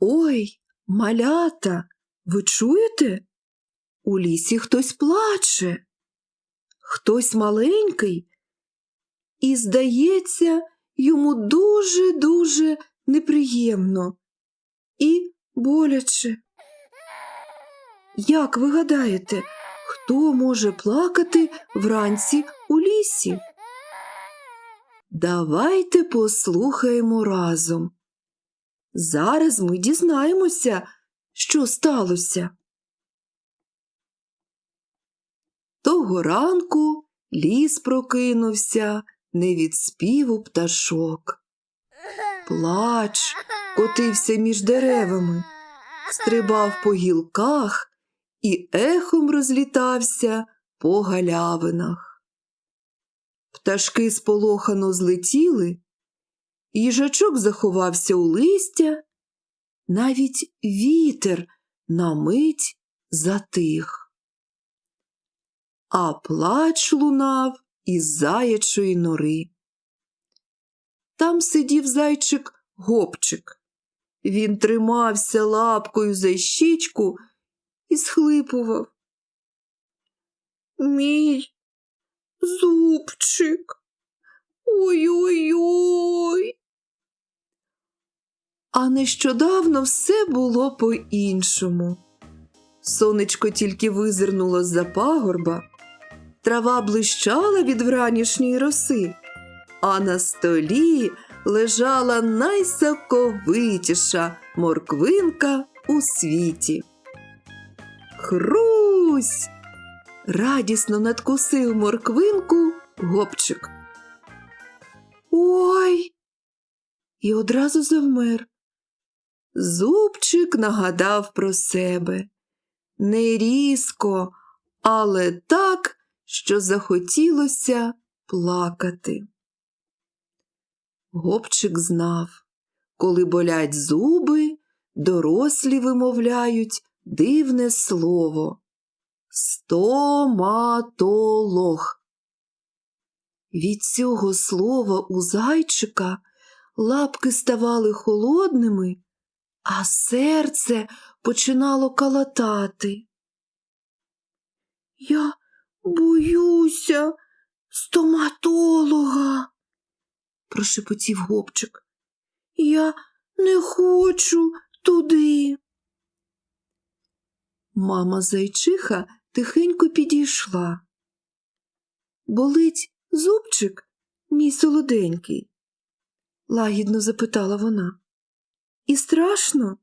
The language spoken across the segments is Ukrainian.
Ой, малята, ви чуєте? У лісі хтось плаче, хтось маленький, і, здається, йому дуже-дуже неприємно і боляче. Як ви гадаєте, хто може плакати вранці у лісі? Давайте послухаємо разом. Зараз ми дізнаємося, що сталося. Того ранку ліс прокинувся не від співу пташок. Плач котився між деревами, стрибав по гілках і ехом розлітався по галявинах. Пташки сполохано злетіли, їжачок заховався у листя, навіть вітер на мить затих. А плач лунав із заячої нори. Там сидів зайчик гопчик. Він тримався лапкою за щічку і схлипував. Мій зубчик. Ой-ой-ой. А нещодавно все було по-іншому. Сонечко тільки визирнуло з-за пагорба, трава блищала від вранішньої роси, а на столі лежала найсоковитіша морквинка у світі. Хрусь! Радісно надкусив морквинку гопчик. Ой! І одразу завмер. Зубчик нагадав про себе. Не різко, але так, що захотілося плакати. Гопчик знав, коли болять зуби, дорослі вимовляють дивне слово стоматолог. Від цього слова у зайчика лапки ставали холодними, а серце починало калатати. Я боюся стоматолога, прошепотів гопчик. Я не хочу туди. Мама зайчиха тихенько підійшла. Болить зубчик, мій солоденький? лагідно запитала вона. І страшно?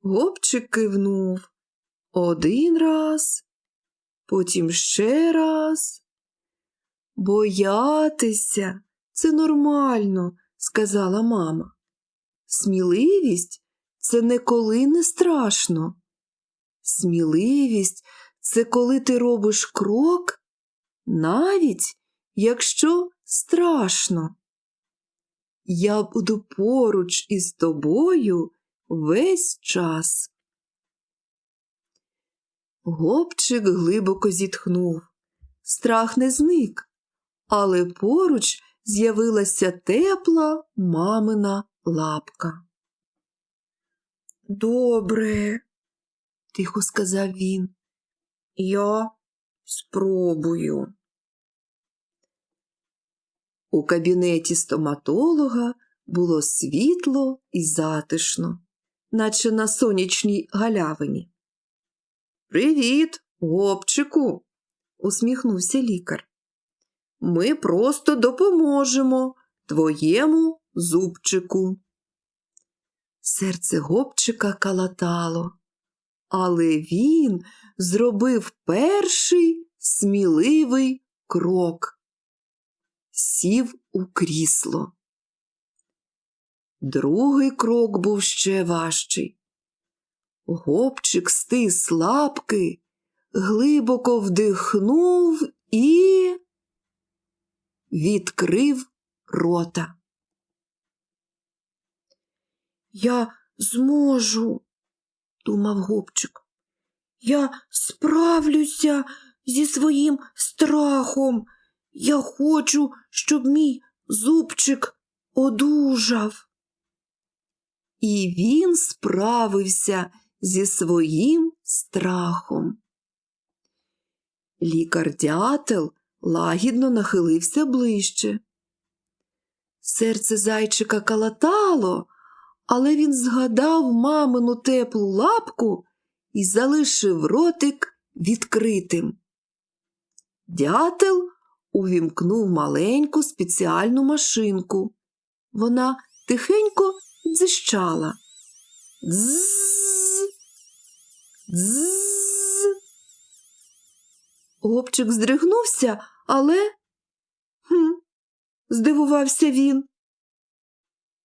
Гопчик кивнув один раз, потім ще раз. Боятися це нормально, сказала мама. Сміливість це ніколи не страшно. Сміливість це коли ти робиш крок, навіть якщо страшно. Я буду поруч із тобою весь час. Гопчик глибоко зітхнув. Страх не зник, але поруч з'явилася тепла мамина лапка. Добре, тихо сказав він. Я спробую. У кабінеті стоматолога було світло і затишно, наче на сонячній галявині. Привіт, гопчику, усміхнувся лікар. Ми просто допоможемо твоєму зубчику. Серце гопчика калатало, але він зробив перший сміливий крок. Сів у крісло. Другий крок був ще важчий. Гопчик стис лапки, глибоко вдихнув і відкрив рота. Я зможу, думав гопчик. Я справлюся зі своїм страхом. Я хочу, щоб мій зубчик одужав. І він справився зі своїм страхом. Лікар дятел лагідно нахилився ближче. Серце зайчика калатало, але він згадав мамину теплу лапку і залишив ротик відкритим. Дятел увімкнув маленьку спеціальну машинку. Вона тихенько дзищала. Дзз. Дзз. Гопчик здригнувся, але. Хм, здивувався він.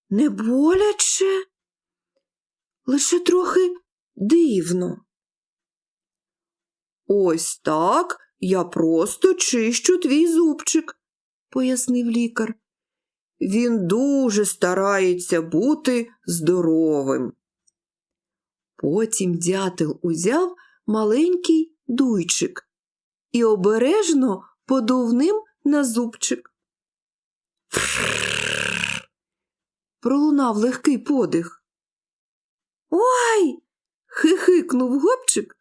Не боляче, лише трохи дивно. Ось так я просто чищу твій зубчик, пояснив лікар. Він дуже старається бути здоровим. Потім дятел узяв маленький дуйчик і обережно подув ним на зубчик. Пролунав легкий подих. Ой. хихикнув гопчик.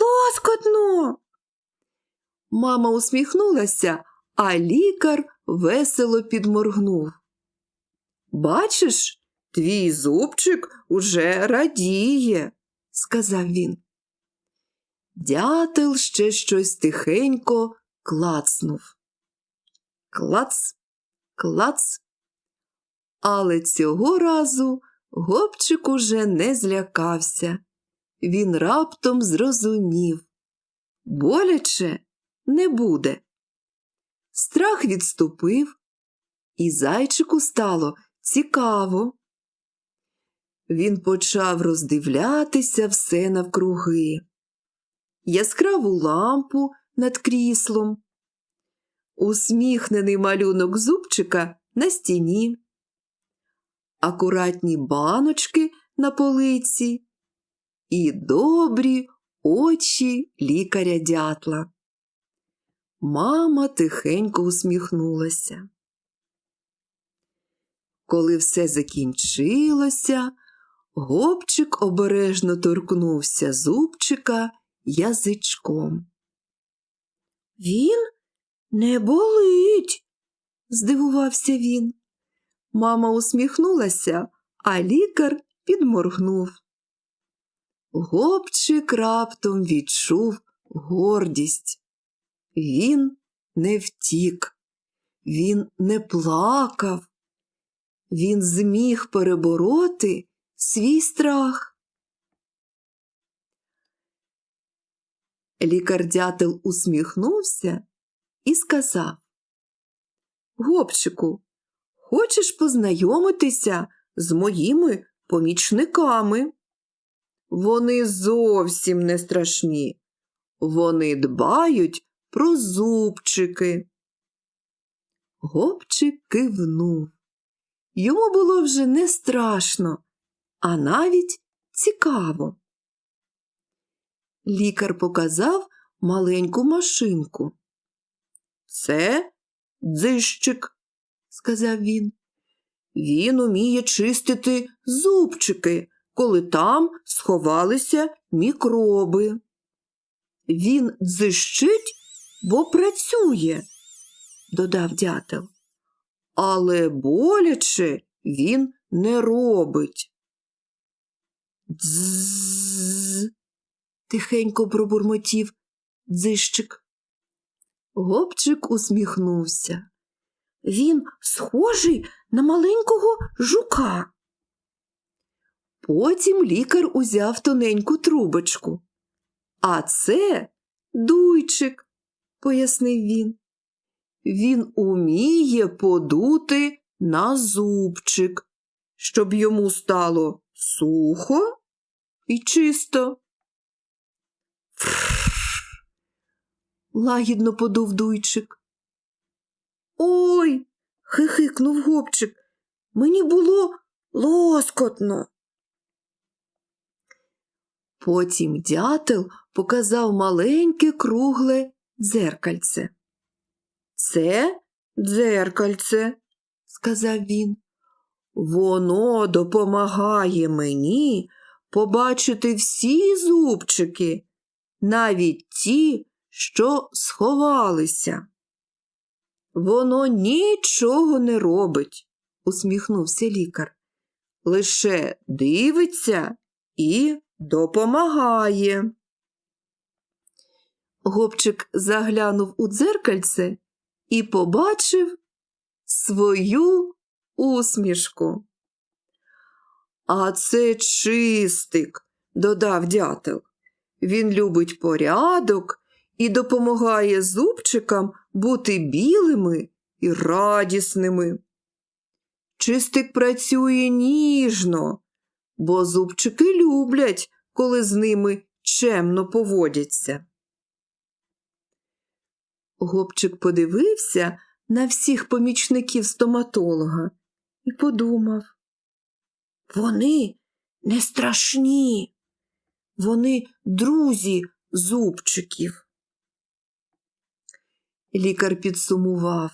Лоскотно. Мама усміхнулася, а лікар весело підморгнув. Бачиш, твій зубчик уже радіє, сказав він. Дятел ще щось тихенько клацнув. Клац, клац. Але цього разу гопчик уже не злякався. Він раптом зрозумів. Боляче не буде. Страх відступив, і зайчику стало цікаво. Він почав роздивлятися все навкруги. Яскраву лампу над кріслом, усміхнений малюнок зубчика на стіні, акуратні баночки на полиці і добрі очі лікаря дятла. Мама тихенько усміхнулася. Коли все закінчилося, гопчик обережно торкнувся зубчика язичком. Він не болить, здивувався він. Мама усміхнулася, а лікар підморгнув. Гопчик раптом відчув гордість. Він не втік, він не плакав, він зміг перебороти свій страх. Лікар дятел усміхнувся і сказав Гопчику, хочеш познайомитися з моїми помічниками? Вони зовсім не страшні. Вони дбають про зубчики. Гопчик кивнув. Йому було вже не страшно, а навіть цікаво. Лікар показав маленьку машинку. Це дзищик, сказав він. Він уміє чистити зубчики, коли там сховалися мікроби. Він дзищить, бо працює, додав дятел. Але боляче він не робить. Дзз. тихенько пробурмотів дзищик. Гопчик усміхнувся. Він схожий на маленького жука. Потім лікар узяв тоненьку трубочку. А це дуйчик, пояснив він. Він уміє подути на зубчик, щоб йому стало сухо і чисто. Лагідно подув дуйчик. Ой. хихикнув гопчик. Мені було лоскотно. Потім дятел показав маленьке кругле дзеркальце. Це дзеркальце, сказав він. Воно допомагає мені побачити всі зубчики, навіть ті, що сховалися. Воно нічого не робить, усміхнувся лікар. Лише дивиться і допомагає. Гопчик заглянув у дзеркальце і побачив свою усмішку. А це чистик, додав дятел. Він любить порядок і допомагає зубчикам бути білими і радісними. Чистик працює ніжно, бо зубчики люблять, коли з ними чемно поводяться. Гопчик подивився на всіх помічників стоматолога і подумав. Вони не страшні, вони друзі зубчиків. Лікар підсумував.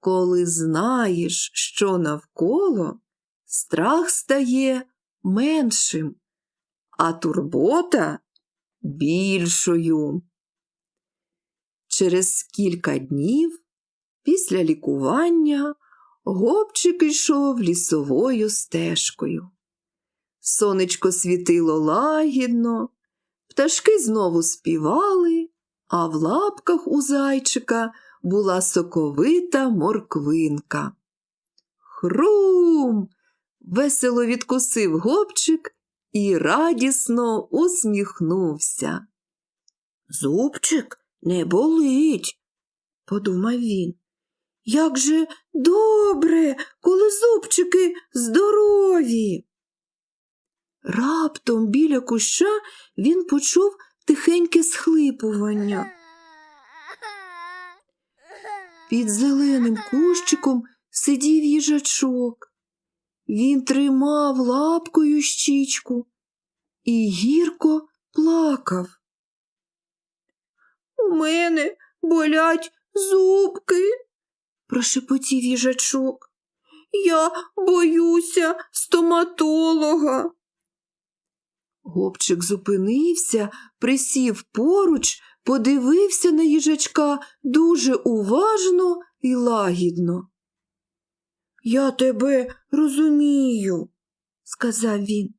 Коли знаєш, що навколо, страх стає меншим, а турбота більшою. Через кілька днів після лікування гопчик йшов лісовою стежкою. Сонечко світило лагідно, пташки знову співали, а в лапках у зайчика була соковита морквинка. Хрум! весело відкусив гопчик і радісно усміхнувся. Зубчик не болить, подумав він. Як же добре, коли зубчики здорові. Раптом біля куща він почув тихеньке схлипування. Під зеленим кущиком сидів їжачок. Він тримав лапкою щічку і гірко плакав. У мене болять зубки, прошепотів їжачок. Я боюся стоматолога. Гопчик зупинився, присів поруч, подивився на їжачка дуже уважно і лагідно. Я тебе розумію, сказав він.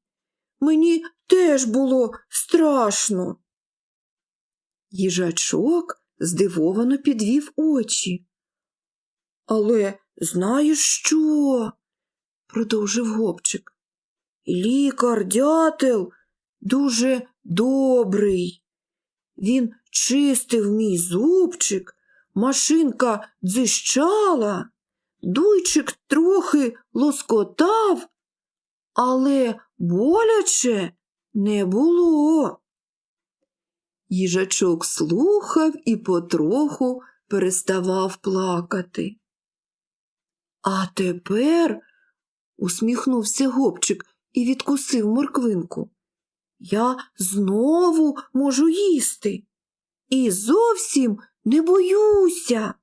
Мені теж було страшно. Їжачок здивовано підвів очі. Але знаєш що? продовжив гопчик. Лікар дятел дуже добрий. Він чистив мій зубчик, машинка дзищала, дуйчик трохи лоскотав, але боляче не було. Їжачок слухав і потроху переставав плакати. А тепер, усміхнувся гопчик і відкусив морквинку. Я знову можу їсти і зовсім не боюся.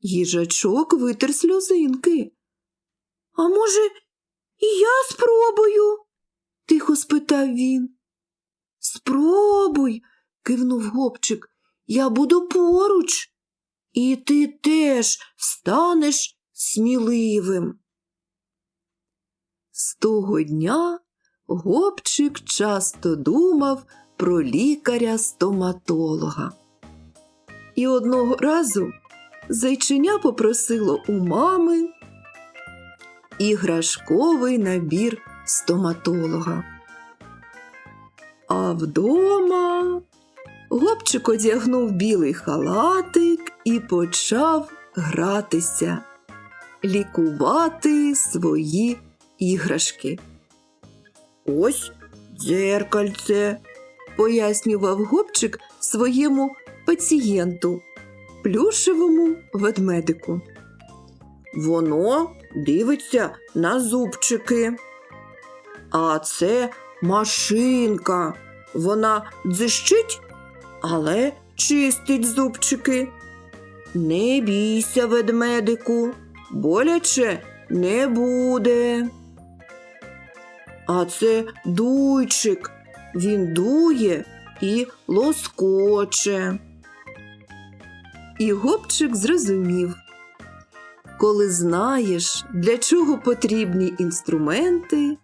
Їжачок витер сльозинки. А може, і я спробую? тихо спитав він. Спробуй, кивнув гопчик. Я буду поруч, і ти теж станеш сміливим. З того дня гопчик часто думав про лікаря-стоматолога. І одного разу зайчиня попросило у мами іграшковий набір стоматолога. А вдома гопчик одягнув білий халатик і почав гратися, лікувати свої іграшки. Ось дзеркальце, пояснював гопчик своєму пацієнту, плюшевому ведмедику. Воно дивиться на зубчики. А це машинка. Вона дзищить, але чистить зубчики. Не бійся, ведмедику, боляче не буде. А це дуйчик. Він дує і лоскоче. І гопчик зрозумів. Коли знаєш, для чого потрібні інструменти,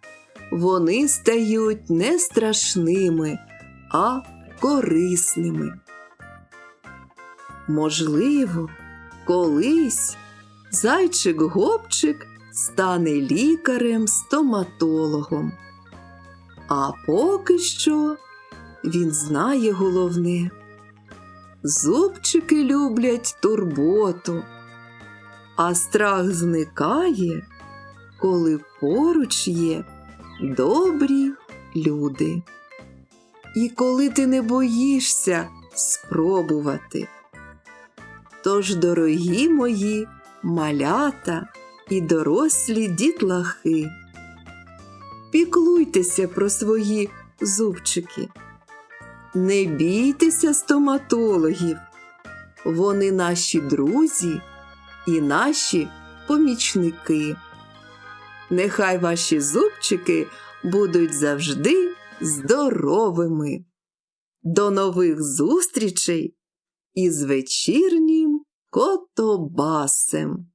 вони стають не страшними, а корисними. Можливо, колись зайчик-гопчик стане лікарем-стоматологом. А поки що він знає головне. Зубчики люблять турботу, а страх зникає, коли поруч є добрі люди. І коли ти не боїшся спробувати. Тож, дорогі мої малята і дорослі дітлахи, піклуйтеся про свої зубчики. Не бійтеся стоматологів. Вони наші друзі і наші помічники. Нехай ваші зубчики будуть завжди здоровими. До нових зустрічей із вечірнім котобасем.